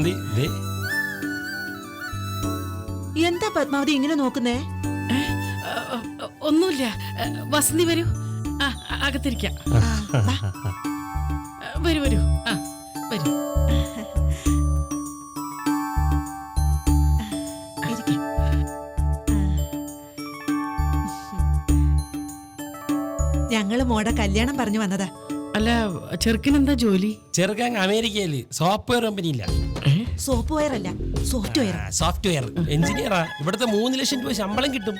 വസന്തി ദേ. എന്താ പത്മാവതി ഇങ്ങനെ നോക്കുന്നേ? ഒന്നുമില്ല. വസന്തി വരൂ. ആ അകത്തിരിക്കാം. വരൂ വരൂ. ആ വരൂ. ഞങ്ങൾ മോടെ കല്യാണം പറഞ്ഞു വന്നതാ. അല്ല ചെറുക്കൻ എന്താ ജോലി? ചെറുക്കൻ അമേരിക്കയിൽ സോഫ്റ്റ്വെയർ കമ്പനിയില്ല? സോപ്പ് വെയർ അല്ല സോഫ്റ്റ്വെയർ സോഫ്റ്റ്വെയർ എഞ്ചിനീയറാ ഇവിടുത്തെ മൂന്ന് ലക്ഷം രൂപ ശമ്പളം കിട്ടും.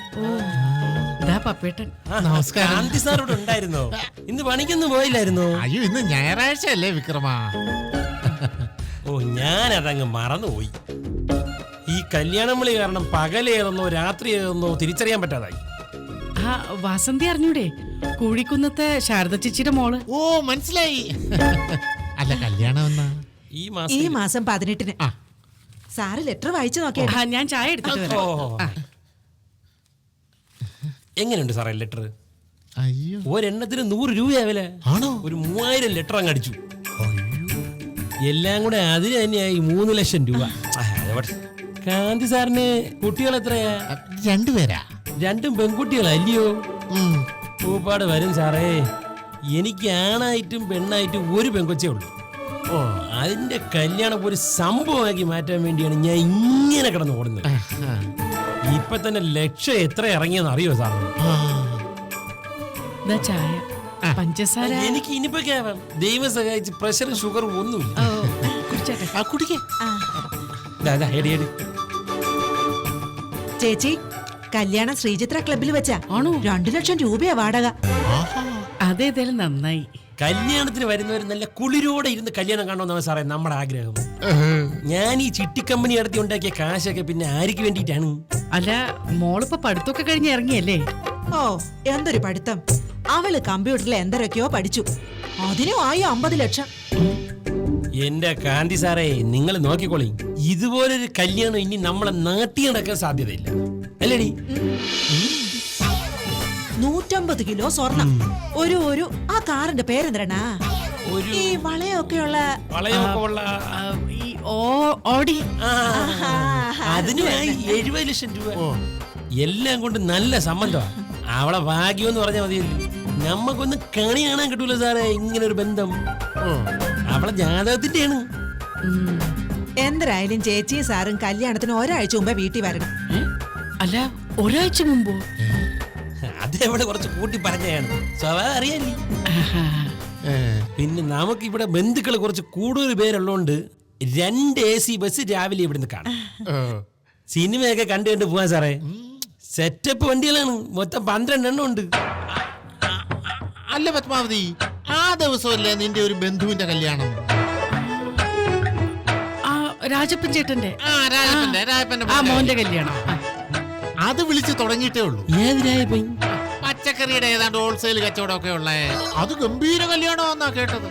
ഇതാ പപ്പേട്ടൻ. ആ, കാന്തി സാർ ഇവിടെ ഉണ്ടായിരുന്നോ. ഇന്ന് പണിക്കൊന്നും പോയില്ലായിരുന്നോ. അയ്യോ ഇന്ന് ഞായറാഴ്ച അല്ലേ വിക്രമ? ഓ ഞാൻ അതങ്ങ് മറന്നുപോയി. ഈ കല്യാണം വിളി കാരണം പകലേതെന്നോ രാത്രി ഏതെന്നോ തിരിച്ചറിയാൻ പറ്റാതായി. ആ വസന്തി അറിഞ്ഞൂടെ? കൂഴിക്കുന്നത്തെ ശാരദ ചേച്ചിയുടെ മോൾ. ഓ മനസ്സിലായി. അല്ല കല്യാണം എന്നാ? ഈ മാസം പതിനെട്ടിന്. ആ. സാറ് ലെറ്റർ വായിച്ചു നോക്കിയാ. ആ ഞാൻ ചായ എടുത്തിട്ട് ഓ വരാം എങ്ങനെയുണ്ട് സാറേ ലെറ്റർ അയ്യോ. ഒരെണ്ണത്തിന് നൂറ് രൂപയാവില്ല? ആണോ? ഒരു മൂവായിരം ലെറ്റർ അങ്ങ് അടിച്ചു. എല്ലാം കൂടെ അതിന് തന്നെയായി മൂന്ന് ലക്ഷം രൂപ. ആ, അത് പോട്ടെ. കാന്തി സാറിന് കുട്ടികൾ എത്രയാ? രണ്ടുപേരാ? രണ്ടും പെൺകുട്ടികളല്ലയോ? ഉം. പൂപ്പാട് വരും സാറേ. എനിക്ക് ആണായിട്ടും പെണ്ണായിട്ടും ഒരു പെൺകൊച്ചേ ഉള്ളൂ. ഓ അതിന്റെ കല്യാണം ഒരു സംഭവമാക്കി മാറ്റാൻ വേണ്ടിയാണ് ഞാൻ ഇങ്ങനെ കിടന്ന് ഓടുന്നത്. ഇപ്പൊ തന്നെ ലക്ഷ്യം എത്ര ഇറങ്ങിയെന്ന് അറിയോ സാർ. ചായ. പഞ്ചസാര. എനിക്ക് ഇനിയിപ്പോ കേവലം ദൈവം സഹായിച്ച് പ്രഷറും ഷുഗറും ഒന്നും ഓ, കുടിച്ചോട്ടെ. ആ കുടിക്കേ. ആ. ദാ, ദാ, എടി, എടി. ചേച്ചി കല്യാണം ശ്രീചിത്ര ക്ലബിൽ വെച്ചാ ആണോ? രണ്ടു ലക്ഷം രൂപയാ വാടക. ആഹാ. അതേതായാലും നന്നായി. കല്യാണത്തിന് വരുന്നവർ നല്ല കുളിരോടെ ഇരുന്ന് കല്യാണം കാണണമെന്നാണ് സാറേ നമ്മുടെ ആഗ്രഹം. ഞാൻ ഈ ചിട്ടി കമ്പനി നടത്തി ഉണ്ടാക്കിയ കാശൊക്കെ പിന്നെ ആർക്ക് വേണ്ടിയിട്ടാണ്? അല്ല മോളിപ്പോ പഠിത്തമൊക്കെ കഴിഞ്ഞ് ഇറങ്ങിയല്ലേ? ഓ എന്തൊരു പഠിത്തം. അവൾ കമ്പ്യൂട്ടറിൽ എന്തൊക്കെയോ പഠിച്ചു. അതിനും ആയി അമ്പത് ലക്ഷം. എന്റെ കാന്തി സാറേ നിങ്ങൾ നോക്കിക്കോളി. ഇതുപോലൊരു കല്യാണം ഇനി നമ്മളെ നാട്ടി നടക്കാൻ സാധ്യതയില്ല. അല്ലേടി? നൂറ്റമ്പത് കിലോ സ്വർണം. ഒരു ഒരു ആ കാറിന്റെ പേരെന്തരണ ഒരു ഈ വളയൊക്കെയുള്ള വളയമൊക്കെ ഉള്ള ഈ ഓ- ഓടി. അതിനുമായി എഴുപത് ലക്ഷം രൂപ. എല്ലാം കൊണ്ട് നല്ല സംബന്ധമാണ് അവളെ ഭാഗ്യം എന്ന് പറഞ്ഞാൽ മതി. നമ്മക്കൊന്നും കണി കാണാൻ കിട്ടൂല സാറേ ഇങ്ങനെ ഒരു ബന്ധം അവളെ ജാതകത്തിന്റെയാണ്. ഉം. എന്തരായാലും ചേച്ചിയും സാറും കല്യാണത്തിന് ഒരാഴ്ച മുമ്പേ വീട്ടിൽ വരണം. അല്ല ഒരാഴ്ച മുമ്പോ? അതേവിടെ കുറച്ച് കൂട്ടി പറഞ്ഞതാണ് സ്വഭാവം അറിയാല്ലേ ആഹാ. പിന്നെ നമുക്ക് ഇവിടെ ബന്ധുക്കൾ കുറച്ച് കൂടുതൽ പേരുള്ളതുകൊണ്ട് രണ്ട് എ സി ബസ് രാവിലെ ഇവിടുന്ന് കാണാം. സിനിമയൊക്കെ കണ്ടു കണ്ട് പോവാൻ സാറേ. സെറ്റപ്പ് വണ്ടികളാണ്. മൊത്തം പന്ത്രണ്ടെണ്ണം ഉണ്ട്. അല്ല പത്മാവതി ആ ദിവസമല്ലേ നിന്റെ ഒരു ബന്ധുവിന്റെ കല്യാണം? ആ രാജപ്പൻ ചേട്ടന്റെ. ആ രാജപ്പന്റെ രാജപ്പന്റെ ആ മോന്റെ മോന്റെ കല്യാണം. അത് വിളിച്ച് തുടങ്ങിയിട്ടേ ഉള്ളൂ. ഏതിനായ പോയി പച്ചക്കറിയുടെ ഏതാണ്ട് ഹോൾസെയിൽ കച്ചവടം ഒക്കെ ഉള്ളേ? അത് ഗംഭീര കല്യാണമെന്നാ കേട്ടത്.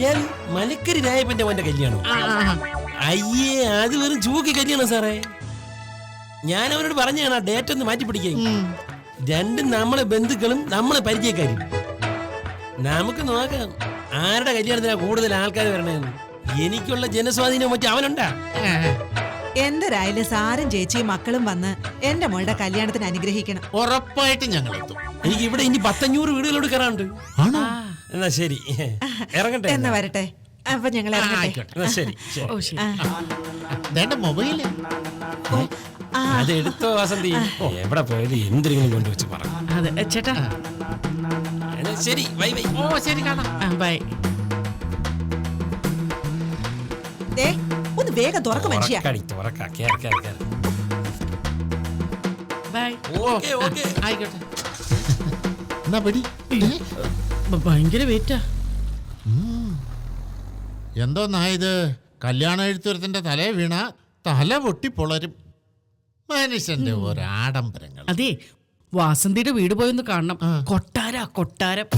ഏത് മലക്കരി രായപ്പന്റെ മോന്റെ കല്യാണം. ആ, ആ, ആ. അയ്യേ അത് വെറും ചൂക്കി കല്യാണം സാറേ. ഞാൻ അവരോട് പറഞ്ഞാണ് ആ ഡേറ്റ് ഒന്ന് മാറ്റി പിടിക്കാൻ ഉം. രണ്ടും നമ്മളെ ബന്ധുക്കളും നമ്മളെ പരിചയക്കാരും. നമുക്ക് നോക്കാം ആരുടെ കല്യാണത്തിനാ കൂടുതൽ ആൾക്കാർ വരണേന്ന്. എനിക്കുള്ള ജനസ്വാധീനം മറ്റേ അവനുണ്ടാ. എന്തരായാലും സാരും ചേച്ചിയും മക്കളും വന്ന് എന്റെ മോളുടെ കല്യാണത്തിന് അനുഗ്രഹിക്കണം. ഉറപ്പായിട്ടും ഞങ്ങൾ എത്തും എനിക്ക് ഇവിടെ ഇനി പത്തഞ്ഞൂറ് വീടുകളോട് കയറാനുണ്ട്. ആണോ. എന്നാ ശരി. ഇറങ്ങട്ടെ എന്നാ വരട്ടെ. അപ്പൊ ഞങ്ങൾ ഇറങ്ങട്ടെ. ആയിക്കോട്ടെ. എന്നാ ശരി മൊബൈൽ. അത് എടുത്തോ വസന്തി? എവിടെ പോയത്? എന്തെങ്കിലും കൊണ്ടുവച്ച് പറ. അതെ ചേട്ടാ. എന്നാ ശരി ബൈ ബൈ. ഓ ശരി കാണാം. ബൈ. ദേ, വേഗം തുറക്കും മനുഷ്യ. തുറക്കടി തുറക്ക കേറ് കേറ് കേറ്. ബൈ ഓക്കേ ഓക്കേ ആയിക്കോട്ടെ. എന്നാ പടി? ഭയങ്കര വെയിറ്റാ എന്തോന്നായത് കല്യാണ എഴുത്തുരത്തിന്റെ തല വീണ തല പൊട്ടി പൊളരും മനുഷ്യന്റെ ഒരാഡംബരങ്ങൾ. ആഡംബരങ്ങൾ അതെ വാസന്തിയുടെ വീട് പോയൊന്ന് കാണണം. കൊട്ടാര കൊട്ടാരം.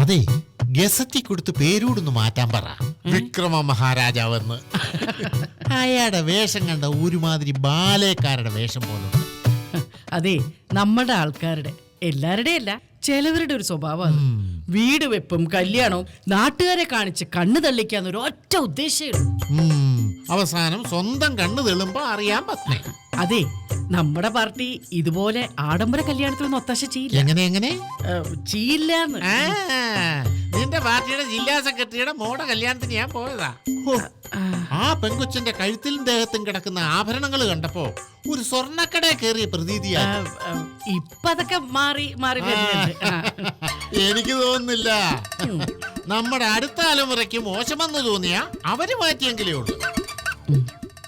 അതെ ഗസറ്റി കൊടുത്ത് പേരൂടൊന്ന് മാറ്റാൻ പറ. വിക്രമ മഹാരാജാവെന്ന്. അയാളുടെ വേഷം കണ്ട ഒരുമാതിരി ബാലേക്കാരുടെ വേഷം പോലുണ്ട്. അതെ നമ്മുടെ ആൾക്കാരുടെ എല്ലാവരുടെ അല്ല ചിലവരുടെ ഒരു സ്വഭാവം വീട് വെപ്പും കല്യാണവും നാട്ടുകാരെ കാണിച്ച് കണ്ണു തള്ളിക്കാന്ന് ഒരു ഒറ്റ ഉദ്ദേശമേ ഉള്ളൂ. അവസാനം സ്വന്തം കണ്ണു തെളുമ്പോ അറിയാൻ പറ്റേ അതെ നമ്മുടെ പാർട്ടി ഇതുപോലെ ആഡംബര കല്യാണത്തിനൊന്നും ഒത്താശ ചെയ്യില്ല. എങ്ങനെ എങ്ങനെ? ചെയ്യില്ല നിന്റെ പാർട്ടിയുടെ ജില്ലാ സെക്രട്ടറിയുടെ മോടെ കല്യാണത്തിന് ഞാൻ പോയതാ. ആ പെങ്കൊച്ചിന്റെ കഴുത്തിലും ദേഹത്തും കിടക്കുന്ന ആഭരണങ്ങൾ കണ്ടപ്പോ ഒരു സ്വർണക്കട കയറിയ പ്രതീതിയാ ആ, ഇപ്പൊ അതൊക്കെ മാറി മാറി എനിക്ക് തോന്നുന്നില്ല. നമ്മുടെ അടുത്ത തലമുറയ്ക്ക് മോശമെന്ന് തോന്നിയ അവർ മാറ്റിയെങ്കിലേ ഉള്ളൂ.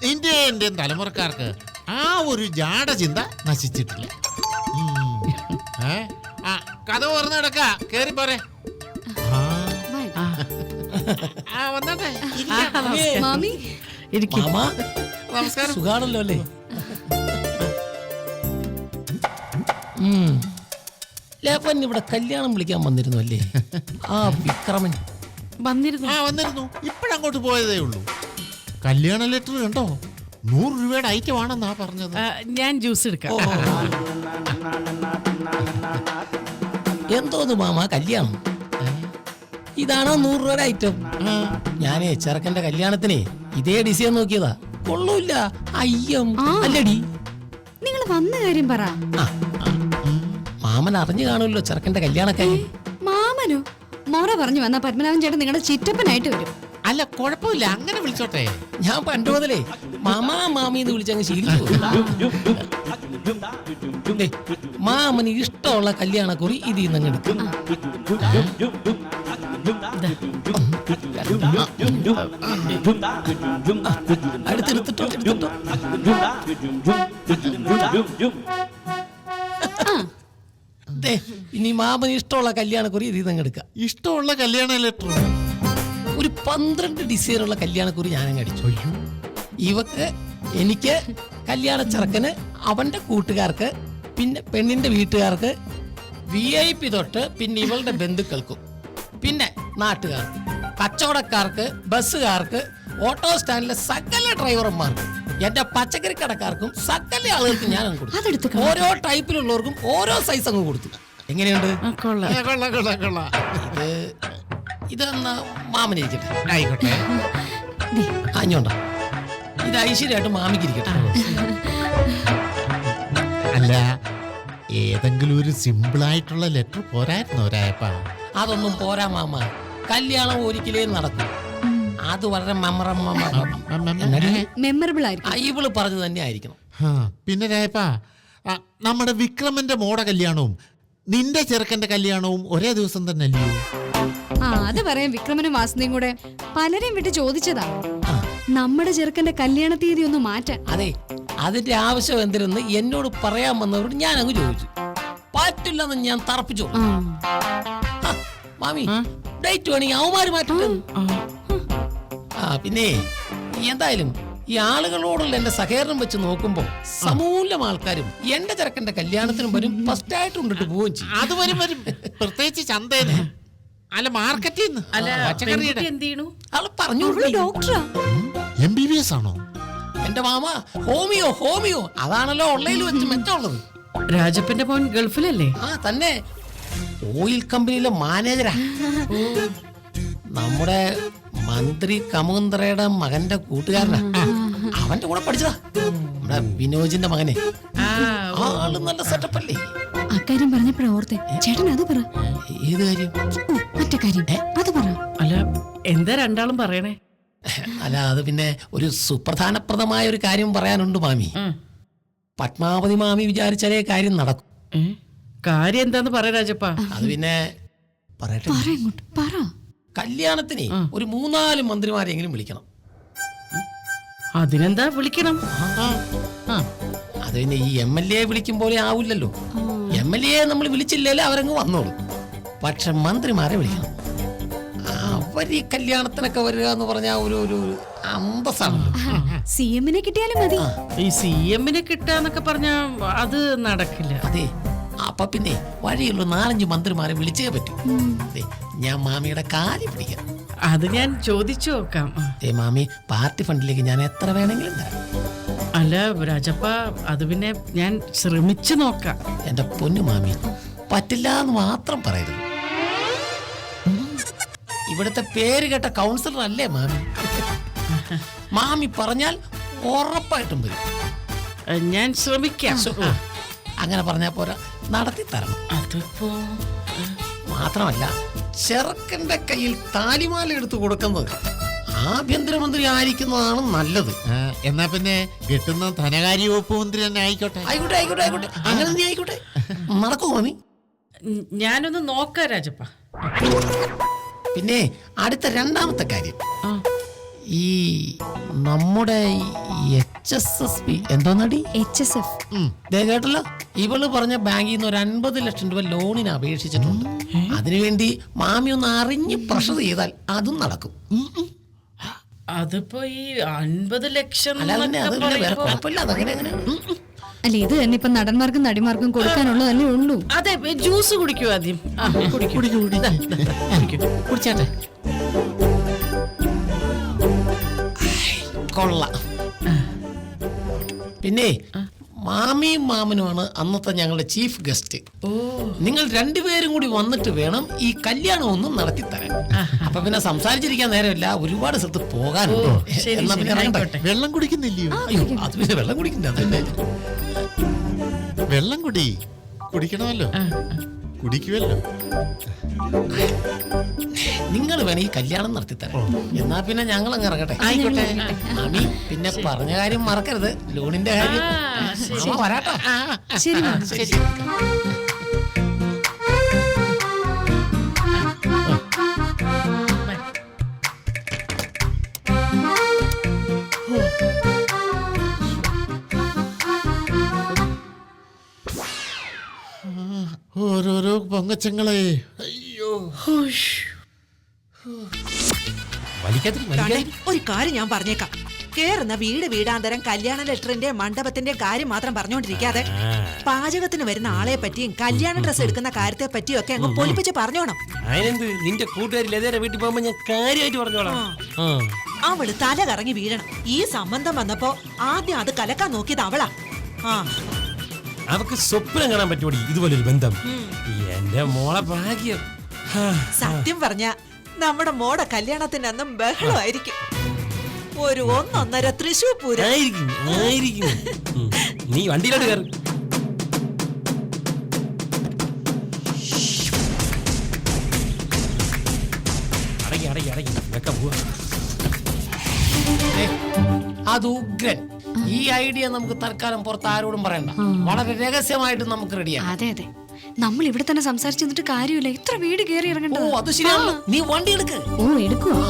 നിന്റെ എന്റെ തലമുറക്കാർക്ക് ആ ഒരു ജാട ചിന്ത നശിച്ചിട്ടില്ല. ഏ? ആ, കഥ ഓർന്ന് കിടക്ക. കേറി പറ ആ, വന്നോട്ടെ. മാമി. ഇരിക്ക്. മാമാ. നമസ്കാരം. സുഖാണല്ലോ അല്ലേ. ലേപ്പൻ ഇവിടെ കല്യാണം വിളിക്കാൻ വന്നിരുന്നു അല്ലേ? ആ വിക്രമൻ. വന്നിരുന്നു. ആ വന്നിരുന്നു. ഇപ്പഴങ്ങോട്ട് പോയതേ ഉള്ളൂ. കല്യാണ ലെറ്റർ കണ്ടോ? നൂറ് രൂപയുടെ ഐറ്റം ആണെന്നാ പറഞ്ഞത്. ആ, ഞാൻ ജ്യൂസ് എടുക്കാം. എന്തോന്ന് മാമ കല്യാണം? ഇതാണോ നൂറ് രൂപയുടെ ഐറ്റം ഞാനേ ചെറുക്കന്റെ കല്യാണത്തിന് ഇതേ ഡിസൈൻ നോക്കിയതാ. കൊള്ളൂല്ല. അയ്യം. ആ. അല്ലടി. നിങ്ങൾ വന്ന കാര്യം പറ. ആ, ആ. മാമൻ അറിഞ്ഞു കാണുമല്ലോ ചെറുക്കന്റെ കല്യാണക്കാരി മാമനോ? മോറ പറഞ്ഞു വന്ന പത്മനാഭൻ ചേട്ടൻ നിങ്ങളുടെ ചിറ്റപ്പനായിട്ട് വരും. അല്ല കുഴപ്പമില്ല. അങ്ങനെ വിളിച്ചോട്ടെ. ഞാൻ പണ്ട് മുതലേ മാമാ മാമി എന്ന് വിളിച്ചങ്ങ് ശീലിച്ചു മാമന് ഇഷ്ടമുള്ള ഇതിൽ നിന്ന് എടുക്കും. അടുത്തെടുത്തിട്ടോ എടുത്തിട്ടോ ദേ, ഇനി മാമന് ഇഷ്ടമുള്ള കല്യാണക്കുറി ഇതിൽ നിന്ന് എടുക്കാം. ഇഷ്ടമുള്ള കല്യാണ ലെറ്റർ ഒരു പന്ത്രണ്ട് ഡിസൈനുള്ള കല്യാണക്കുറി ഞാനങ്ങ് അടിച്ചു. ഇവക്ക് എനിക്ക് കല്യാണ ചെറുക്കന് അവന്റെ കൂട്ടുകാർക്ക് പിന്നെ പെണ്ണിന്റെ വീട്ടുകാർക്ക് വി ഐ പി തൊട്ട് പിന്നെ ഇവളുടെ ബന്ധുക്കൾക്കും പിന്നെ നാട്ടുകാർക്ക് കച്ചവടക്കാർക്ക് ബസ്സുകാർക്ക് ഓട്ടോ സ്റ്റാൻഡിലെ സകല ഡ്രൈവർമാർക്കും എന്റെ പച്ചക്കറി കടക്കാർക്കും സകല ആളുകൾക്കും ഞാൻ അങ്ങ് അതെടുത്ത് കൊടുത്തു ഓരോ ടൈപ്പിലുള്ളവർക്കും ഓരോ സൈസ് അങ്ങ് കൊടുത്തു. എങ്ങനെയുണ്ട്? കൊള്ളാം. കൊള്ളാം കൊള്ളാം കൊള്ളാം. ഇത് ഇതെന്നാ മാമനിരിക്കട്ടെ ആയിക്കോട്ടെ. ദേ, അഞ്ഞോണ്ട ഇത് ഐശ്വര്യമായിട്ട് മാമിക്കിരിക്കട്ടെ അല്ല ഏതെങ്കിലും ഒരു സിമ്പിൾ ആയിട്ടുള്ള ലെറ്റർ പോരായിരുന്നു ഒരായപ്പ അതൊന്നും പോരാ മാമ. കല്യാണം ഒരിക്കലേ നടക്കും. അത് വളരെ മെമ്മറം മെമ്മറബിൾ ആയിരിക്കും. ഇവൾ പറഞ്ഞു തന്നെ ആയിരിക്കണം. പിന്നെ രായപ്പ ആ, നമ്മുടെ വിക്രമന്റെ മോടെ കല്യാണവും നിന്റെ ചെറുക്കന്റെ കല്യാണവും ഒരേ ദിവസം തന്നെ അല്ലയോ ആ അത് പറയാൻ വിക്രമനും വാസുദേവും കൂടെ പലരെയും വിട്ട് ചോദിച്ചതാ. നമ്മുടെ ചെറുക്കന്റെ കല്യാണ തീയതി ഒന്ന് മാറ്റാൻ. അതെ അതിന്റെ ആവശ്യം എന്തിനെന്ന് എന്നോട് പറയാൻ വന്നവരോട് ഞാൻ അങ്ങ് ചോദിച്ചു. പറ്റില്ലെന്ന് ഞാൻ തറപ്പിച്ചു. ആ. മാമി ഡേറ്റ് വേണമെങ്കിൽ അവന്മാര് മാറ്റി. ആ പിന്നെ എന്തായാലും ഈ ആളുകളോടുള്ള എന്റെ സഹകരണം വെച്ച് നോക്കുമ്പോ സമൂലം ആൾക്കാരും എന്റെ ചെറുക്കന്റെ കല്യാണത്തിനും വരും ഫസ്റ്റ് ആയിട്ട് കൊണ്ടിട്ട് പോവുകയും ചെയ്യും. അത് വരും വരും. പ്രത്യേകിച്ച് ചന്തേന് അല്ല മാർക്കറ്റിൽ നിന്ന് അല്ല പച്ചക്കറിയുടെ. പെൺകുട്ടി എന്ത് ചെയ്യണു? അവൾ പറഞ്ഞു ഡോക്ടറാ എം ബി ബി എസ് ആണോ? എന്റെ മാമ ഹോമിയോ ഹോമിയോ. അതാണല്ലോ ഓൺലൈനിൽ വെച്ച് മെച്ചമുള്ളത് രാജപ്പന്റെ മോൻ ഗൾഫിലല്ലേ? ആ തന്നെ. ഓയിൽ കമ്പനിയിലെ മാനേജരാ. നമ്മുടെ മന്ത്രി കമുകുന്തറയുടെ മകന്റെ കൂട്ടുകാരനാ. അവന്റെ കൂടെ പഠിച്ചതാ. നമ്മുടെ വിനോജിന്റെ മകനെ. ആ ആൾ നല്ല സെറ്റപ്പ് അല്ലേ? അക്കാര്യം പറഞ്ഞപ്പോഴാ ഓർത്തെ ചേട്ടൻ അത് പറ. ഏത് കാര്യം? മറ്റേ കാര്യം. അത് പറ. അല്ല എന്താ രണ്ടാളും പറയണേ? അല്ല അത് പിന്നെ ഒരു സുപ്രധാനപ്രദമായ ഒരു കാര്യം പറയാനുണ്ട് മാമി. പത്മാവതി മാമി വിചാരിച്ചാലേ കാര്യം നടക്കും. കാര്യം എന്താന്ന് പറ രാജപ്പ. അത് പിന്നെ പറയട്ടെ. പറ ഇങ്ങോട്ട്. പറ. കല്യാണത്തിന് ഒരു മൂന്നാൽ മന്ത്രിമാരെങ്കിലും വിളിക്കണം. അതിനെന്താ വിളിക്കണം? ആ അത് പിന്നെ ഈ എം എൽ എ വിളിക്കും പോലെ ആവില്ലല്ലോ. എം എൽ എ നമ്മൾ വിളിച്ചില്ലേലും അവരങ്ങ് വന്നോളൂ. പക്ഷെ മന്ത്രിമാരെ വിളിക്കണം. അവർ ഈ കല്യാണത്തിനൊക്കെ വരിക എന്ന് പറഞ്ഞാൽ ഒരു ഒരു അന്തസ്സാണല്ലോ. സി എമ്മിനെ കിട്ടിയാലും മതി. ഈ സി എമ്മിനെ കിട്ടാന്നൊക്കെ പറഞ്ഞ അത് നടക്കില്ല. അതെ. അപ്പൊ പിന്നെ വഴിയുള്ള നാലഞ്ച് മന്ത്രിമാരെ വിളിച്ചേ പറ്റൂ. ദേ, ഞാൻ മാമിയുടെ കാലി പിടിക്കാം അത് ഞാൻ ചോദിച്ചു നോക്കാം. ഏ മാമി പാർട്ടി ഫണ്ടിലേക്ക് ഞാൻ എത്ര വേണമെങ്കിലും തരാം. അല്ല രാജപ്പ അത് പിന്നെ ഞാൻ ശ്രമിച്ചു നോക്കാം. എന്റെ പൊന്നു മാമി പറ്റില്ല എന്ന് മാത്രം പറയരുത്. ഇവിടുത്തെ പേര് കേട്ട കൗൺസിലർ അല്ലേ മാമി? മാമി പറഞ്ഞാൽ ഉറപ്പായിട്ടും വരും. ഞാൻ ശ്രമിക്കാം. അങ്ങനെ പറഞ്ഞാൽ പോരാ നടത്തി തരണം അതിപ്പോ മാത്രമല്ല ചെറുക്കന്റെ കയ്യിൽ താലിമാല എടുത്തു കൊടുക്കുന്നത് ആഭ്യന്തരമന്ത്രി ആയിരിക്കുന്നതാണ് നല്ലത്. ആ, എന്നാ പിന്നെ കിട്ടുന്ന ധനകാര്യ വകുപ്പ് മന്ത്രി തന്നെ ആയിക്കോട്ടെ. ആയിക്കോട്ടെ ആയിക്കോട്ടെ ആയിക്കോട്ടെ. അങ്ങനെ നീ ആയിക്കോട്ടെ. നടക്കുമോ മാമി. ഉം, ഞാനൊന്ന് നോക്കാം രാജപ്പ. പിന്നെ അടുത്ത രണ്ടാമത്തെ കാര്യം. ഈ നമ്മുടെ എച്ച് എസ് എസ് പി എന്തോന്നടി? എച്ച് എസ് എഫ് ദേ കേട്ടല്ലോ? ഇവൾ പറഞ്ഞ ബാങ്കിൽ നിന്ന് ഒരു അൻപത് ലക്ഷം രൂപ ലോണിന് അപേക്ഷിച്ചിട്ടുണ്ട്. അതിനുവേണ്ടി മാമി ഒന്ന് അറിഞ്ഞ് പ്രഷർ ചെയ്താൽ അതും നടക്കും. അതിപ്പോ ഈ അൻപത് ലക്ഷം അല്ലാതെ തന്നെ അത് എന്നൊക്കെ പിന്നെ വേറെ പറയുമ്പോ- കുഴപ്പമില്ല അതങ്ങനെ അങ്ങനെ. ഉം, ഉം. അല്ല ഇത് തന്നെ ഇപ്പൊ നടന്മാർക്കും നടിമാർക്കും കൊടുക്കാനുള്ളതല്ലേ ഉള്ളൂ. അതെ ജ്യൂസ് കുടിക്കൂ ആദ്യം. ആ, കുടിക്കൂ. ദാ, ദാ, കുടിക്കൂ. കുടിച്ചാട്ടെ? കൊള്ളാം. പിന്നെ മാമിയും മാമനുമാണ് അന്നത്തെ ഞങ്ങളുടെ ചീഫ് ഗസ്റ്റ് ഓ. നിങ്ങൾ രണ്ടുപേരും കൂടി വന്നിട്ട് വേണം ഈ കല്യാണം ഒന്നും നടത്തി തരാൻ. അപ്പൊ പിന്നെ സംസാരിച്ചിരിക്കാൻ നേരമില്ല. ഒരുപാട് സ്ഥലത്ത് പോകാനുണ്ട്. എന്നാ പിന്നെ ഇറങ്ങട്ടെ. വെള്ളം കുടിക്കുന്നില്ലയോ? അയ്യോ അത് പിന്നെ വെള്ളം അതല്ലേ വെള്ളം കുടി. കുടിക്കണമല്ലോ. കുടിക്കുമല്ലോ നിങ്ങൾ വേണേ കല്യാണം നടത്തി തരാം. എന്നാ പിന്നെ ഞങ്ങൾ അങ്ങ് ഇറങ്ങട്ടെ. ആയിക്കോട്ടെ. അമി പിന്നെ പറഞ്ഞ കാര്യം മറക്കരുത്. ലോണിന്റെ കാര്യം. ആ, ശരി. മാമ വരാട്ടോ. ശരി. പൊങ്ങച്ചങ്ങളെ. അയ്യോ. ഒരു കാര്യം ഞാൻ പറഞ്ഞേക്കാം. കേറുന്ന വീട് വീടാന്തരം കല്യാണ ലെറ്ററിന്റെ മണ്ഡപത്തിന്റെ കാര്യം മാത്രം പറഞ്ഞുകൊണ്ടിരിക്കാതെ പാചകത്തിന് വരുന്ന ആളെ പറ്റിയും കല്യാണ ഡ്രസ് എടുക്കുന്ന കാര്യത്തെ പറ്റിയും ഒക്കെ അങ്ങ് പൊലിപ്പിച്ച് പറഞ്ഞോണം. അതിനെന്ത് നിന്റെ വീട്ടിൽ പോകുമ്പോ ഞാൻ കാര്യമായിട്ട് പറഞ്ഞോളാം. ആ. അവൾ തല കറങ്ങി വീഴണം. ഈ സംബന്ധം വന്നപ്പോ ആദ്യം അത് കലക്കാൻ നോക്കിയത് അവളാ. ആ. അവക്ക് സ്വപ്നം കാണാൻ പറ്റുമോടി ഇതുപോലൊരു ബന്ധം. എന്റെ മോളെ ഭാഗ്യം. സത്യം പറഞ്ഞ നമ്മുടെ മോടെ കല്യാണത്തിന് അന്നും ബഹളമായിരിക്കും. ഒരു ഒന്നൊന്നര തൃശൂർ പൂരം. ആയിരിക്കും ആയിരിക്കും. നീ വണ്ടിയിലോട്ട് കയറി. അടങ്ങി അടങ്ങി അടങ്ങി. വെക്കാൻ പോവാ. ഏ, അത് ഉഗ്രൻ. ഈ ഐഡിയ നമുക്ക് തൽക്കാലം പുറത്ത് ആരോടും പറയണ്ട. വളരെ രഹസ്യമായിട്ട് നമുക്ക് റെഡിയാണ് അതെ അതെ. നമ്മൾ ഇവിടെ തന്നെ സംസാരിച്ചു നിന്നിട്ട് കാര്യമില്ല. ഇത്ര വീട് കയറി ഓ ഇറങ്ങേണ്ടത് അത് ശരിയാണ് നീ വണ്ടി എടുക്ക്. ഓ എടുക്കുവോ?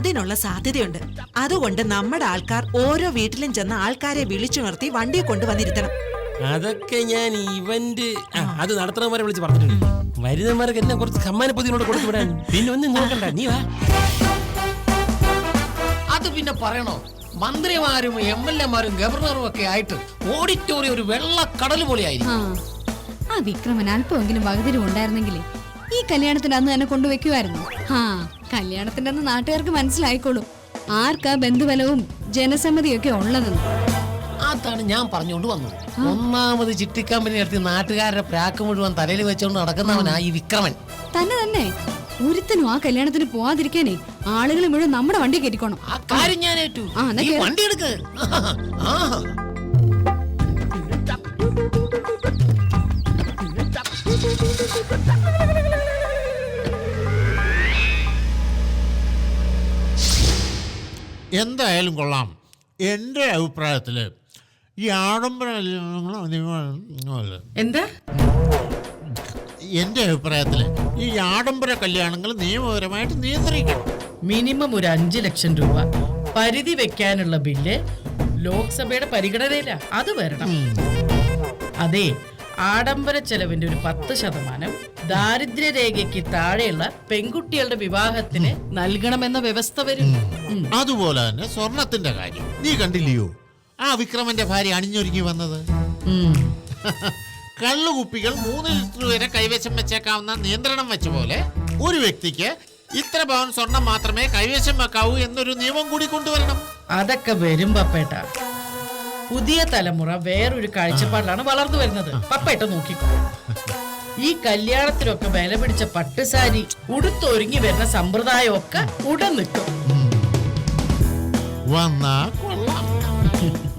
അതിനുള്ള സാധ്യതയുണ്ട്. അതുകൊണ്ട് നമ്മുടെ ആൾക്കാർ ഓരോ വീട്ടിലും ചെന്ന് ആൾക്കാരെ വിളിച്ചു നിർത്തി വണ്ടി കൊണ്ടുവന്നിരുത്തണം. അതൊക്കെ ഞാൻ ഇവന്റ് ആ, അത് നടത്തണമാരെ വിളിച്ച് പറഞ്ഞിട്ടുണ്ട്. വരുന്നവർക്ക് എല്ലാം കുറച്ച് സമ്മാന പൊതിനോട് കൊടുത്തു വിടാൻ. പിന്നെ ഒന്നും നോക്കണ്ട നീ വാ. അത് പിന്നെ പറയണോ? മന്ത്രിമാരും എം എൽ എമാരും ഗവർണറും ഒക്കെ ആയിട്ട് ഓഡിറ്റോറിയം ഒരു വെള്ള പോലെയായിരിക്കും. ആ ആ വിക്രമൻ അല്പമെങ്കിലും വകതിരിവ് ഉണ്ടായിരുന്നെങ്കിലേ ഈ കല്യാണത്തിന് അന്ന് തന്നെ കൊണ്ടുവെക്കുമായിരുന്നു ആ കല്യാണത്തിന്റെ അന്ന് നാട്ടുകാർക്ക് മനസ്സിലായിക്കോളും. ആർക്കാ ബന്ധുബലവും ജനസമ്മതിയൊക്കെ ഉള്ളതെന്ന്? അതാണ് ഞാൻ പറഞ്ഞുകൊണ്ട് വന്നത്. ഒന്നാമത് ചിട്ടിക്കമ്പനി നടത്തി നാട്ടുകാരുടെ പ്രാക്ക് മുഴുവൻ തലയിൽ വെച്ചുകൊണ്ട് നടക്കുന്നവനാ ഈ വിക്രമൻ. തന്നെ തന്നെ. ഒരുത്തനും ആ കല്യാണത്തിന് പോവാതിരിക്കാനേ ആളുകൾ മുഴുവൻ നമ്മുടെ വണ്ടി കയറ്റിക്കോണം. ആ കാര്യം ഞാൻ ഏറ്റു. വണ്ടി എടുക്ക്. ആ. എന്തായാലും കൊള്ളാം. എന്റെ അഭിപ്രായത്തിൽ ഈ ആഡംബര എന്താ? എന്റെ അഭിപ്രായത്തിൽ ഈ ആഡംബര കല്യാണങ്ങൾ നിയമപരമായിട്ട് നിയന്ത്രിക്കണം. മിനിമം ഒരു അഞ്ചു ലക്ഷം രൂപ പരിധി വെക്കാനുള്ള ബില്ല് ലോക്സഭയുടെ പരിഗണനയില്ല അത് വരണം. അതെ ആഡംബര ചെലവിന്റെ ഒരു പത്ത് ശതമാനം ദാരിദ്ര്യരേഖയ്ക്ക് താഴെയുള്ള പെൺകുട്ടികളുടെ വിവാഹത്തിന് നൽകണമെന്ന വ്യവസ്ഥ വരും അതുപോലെ തന്നെ സ്വർണത്തിന്റെ കാര്യം. നീ കണ്ടില്ലയോ? ആ വിക്രമന്റെ ഭാര്യ അണിഞ്ഞൊരുങ്ങി വന്നത്. കള്ളുകുപ്പികൾ മൂന്ന് ലിറ്റർ വരെ കൈവശം വെച്ചേക്കാവുന്ന നിയന്ത്രണം വെച്ച പോലെ ഒരു വ്യക്തിക്ക് ഇത്ര പവൻ സ്വർണം മാത്രമേ കൈവശം വെക്കാവൂ എന്നൊരു നിയമം കൂടി കൊണ്ടുവരണം. അതൊക്കെ വരും പപ്പേട്ട പുതിയ തലമുറ വേറൊരു കാഴ്ചപ്പാടിലാണ് വളർന്നു വരുന്നത്. പപ്പേട്ട നോക്കിക്കോ. ഈ കല്യാണത്തിനൊക്കെ വില പിടിച്ച പട്ടുസാരി ഉടുത്തൊരുങ്ങി വരുന്ന സമ്പ്രദായമൊക്കെ ഉടൻ നിൽക്കും. വന്നാ കൊള്ളാം.